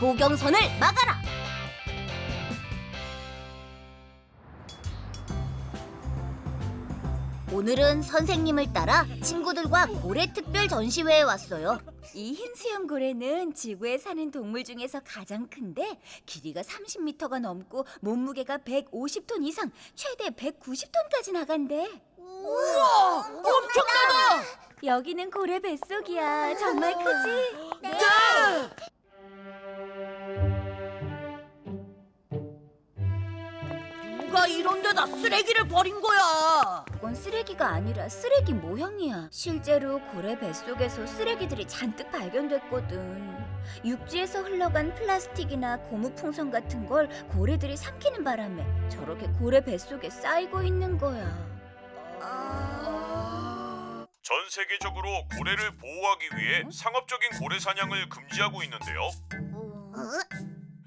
도경선을 막아라. 오늘은 선생님을 따라 친구들과 고래 특별 전시회에 왔어요. 이 흰수염 고래는 지구에 사는 동물 중에서 가장 큰데 길이가 30m가 넘고 몸무게가 150톤 이상, 최대 190톤까지 나간대. 우와, 엄청나다. 여기는 고래 뱃속이야. 정말 크지? 네. 이런 데다 쓰레기를 버린 거야? 그건 쓰레기가 아니라 쓰레기 모형이야. 실제로 고래 뱃속에서 쓰레기들이 잔뜩 발견됐거든. 육지에서 흘러간 플라스틱이나 고무 풍선 같은 걸 고래들이 삼키는 바람에 저렇게 고래 뱃속에 쌓이고 있는 거야. 전 세계적으로 고래를 보호하기 위해 상업적인 고래 사냥을 금지하고 있는데요.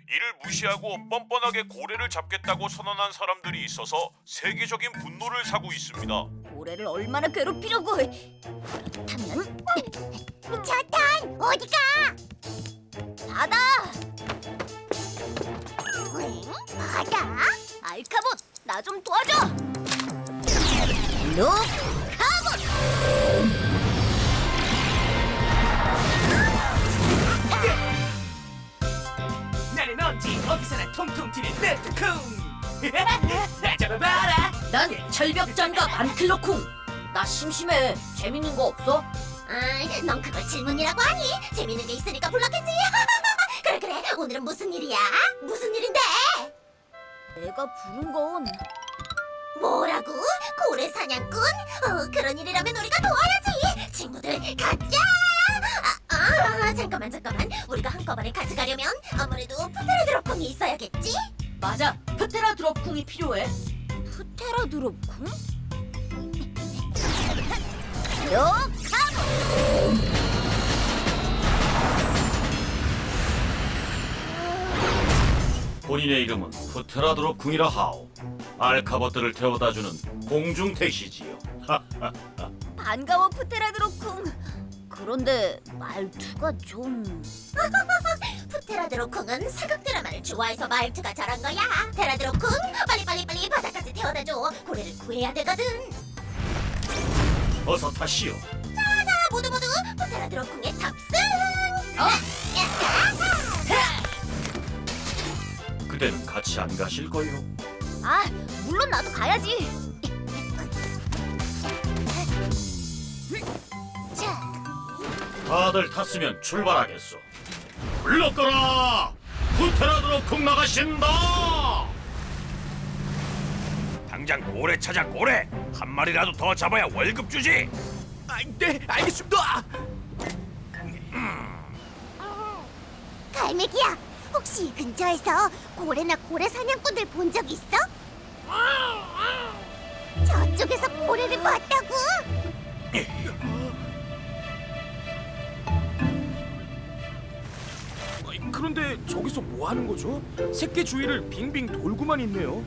이를 무시하고 뻔뻔하게 고래를 잡겠다고 선언한 사람들이 있어서 세계적인 분노를 사고 있습니다. 고래를 얼마나 괴롭히려고 해. 그렇다면 차탄 어디 가? 바다, 응? 바다? 알카봇 나 좀 도와줘. 룩 철벽장갑 안클로쿵. 나 심심해. 재밌는 거 없어? 아, 넌 그걸 질문이라고 하니? 재밌는 게 있으니까 불렀겠지? 그래 그래 오늘은 무슨 일이야? 무슨 일인데? 내가 부른 건 뭐라고? 고래 사냥꾼? 어, 그런 일이라면 우리가 도와야지 친구들 가자 아, 아 잠깐만 잠깐만 우리가 한꺼번에 같이 가려면 아무래도 푸테르드로풍이 있어야겠지? 맞아. 프테라 드롭쿵이 필요해. 프테라 드롭쿵? 룩 본인의 이름은 푸테라드롭 궁이라 하오. 알카버트를 태워다주는 공중 택시지요. 반가워 프테라 드롭쿵. 그런데 말투가 좀 푸테라드로쿵은 사극 드라마를 좋아해서 말투가 저런 거야 테라드로쿵 빨리 빨리 빨리 바다까지 태워다줘 고래를 구해야 되거든 어서 타시오. 자 모두 모두 푸테라드로쿵의 탑승 그대는 같이 안 가실 거요? 아, 물론 나도 가야지. 자 다들 탔으면 출발하겠소. 불렀거라. 푸테라드롭 궁 나가신다. 당장 고래 찾아 고래 한 마리라도 더 잡아야 월급 주지. 아, 네 알겠습니다 갈매기야 혹시 이 근처에서 고래나 고래 사냥꾼들 본 적 있어? 저쪽에서 고래를 봤다고? 그런데 저기서 뭐 하는 거죠? 새끼 주위를 빙빙 돌고만 있네요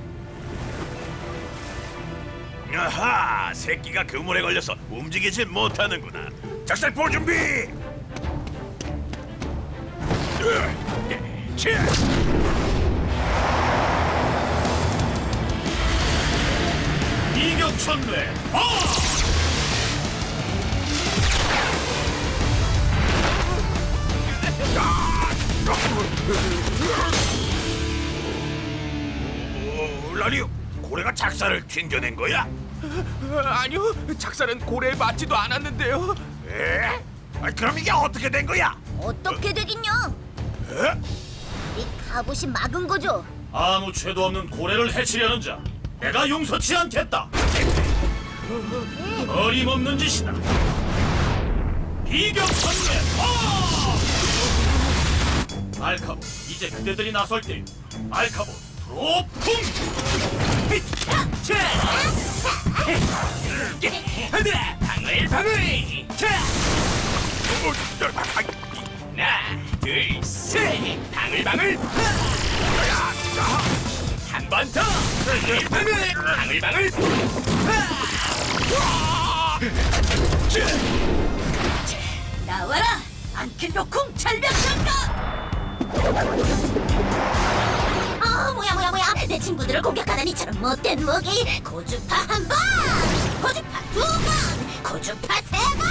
아하, 새끼가 그물에 걸려서 움직이질 못하는구나. 작살포 준비. 으, 치! 이격천외. 아! 라리오, 고래가 작살을 튕겨낸 거야? 아, 아니요 작살은 고래에 맞지도 않았는데요 에? 아, 그럼 이게 어떻게 된 거야? 어떻게 되긴요? 에? 이 갑옷이 막은 거죠. 아무 죄도 없는 고래를 해치려는 자, 내가 용서치 않겠다. 어림없는 짓이다. 비격천외. 아! 알카보, 이제 그대들이 나설 때요. 알카보, 드롭쿵! 방울 방울 나와라, 안킬로쿵 철벽장갑. 아 뭐야 뭐야 뭐야 내 친구들을 공격하는 이처럼 못된 무기 고주파 한 번 고주파 두 번 고주파 세 번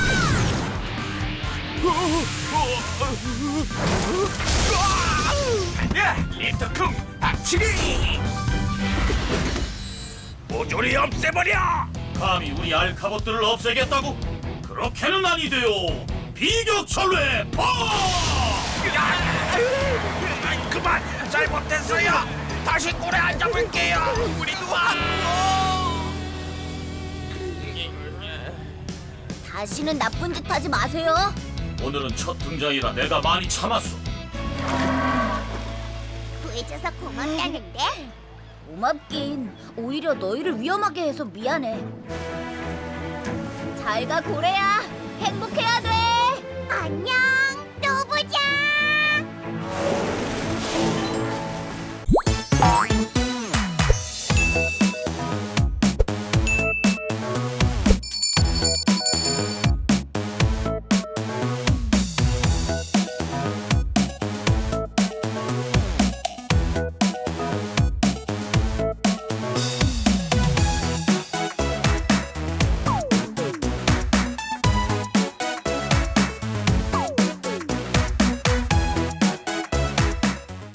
야, 리터쿵 박치기! 모조리 없애버려! 감히 우리 알카봇들을 없애겠다고? 그렇게는 아니돼요. 비격철회 파! 다시 꼴에 안 잡을게요! 우리도 다시는 나쁜 짓 하지 마세요. 오늘은 첫 등장이라 내가 많이 참았어. 구해줘서 고맙다는데? 고맙긴. 오히려 너희를 위험하게 해서 미안해. 잘 가 고래야. 행복해야 돼. 안녕.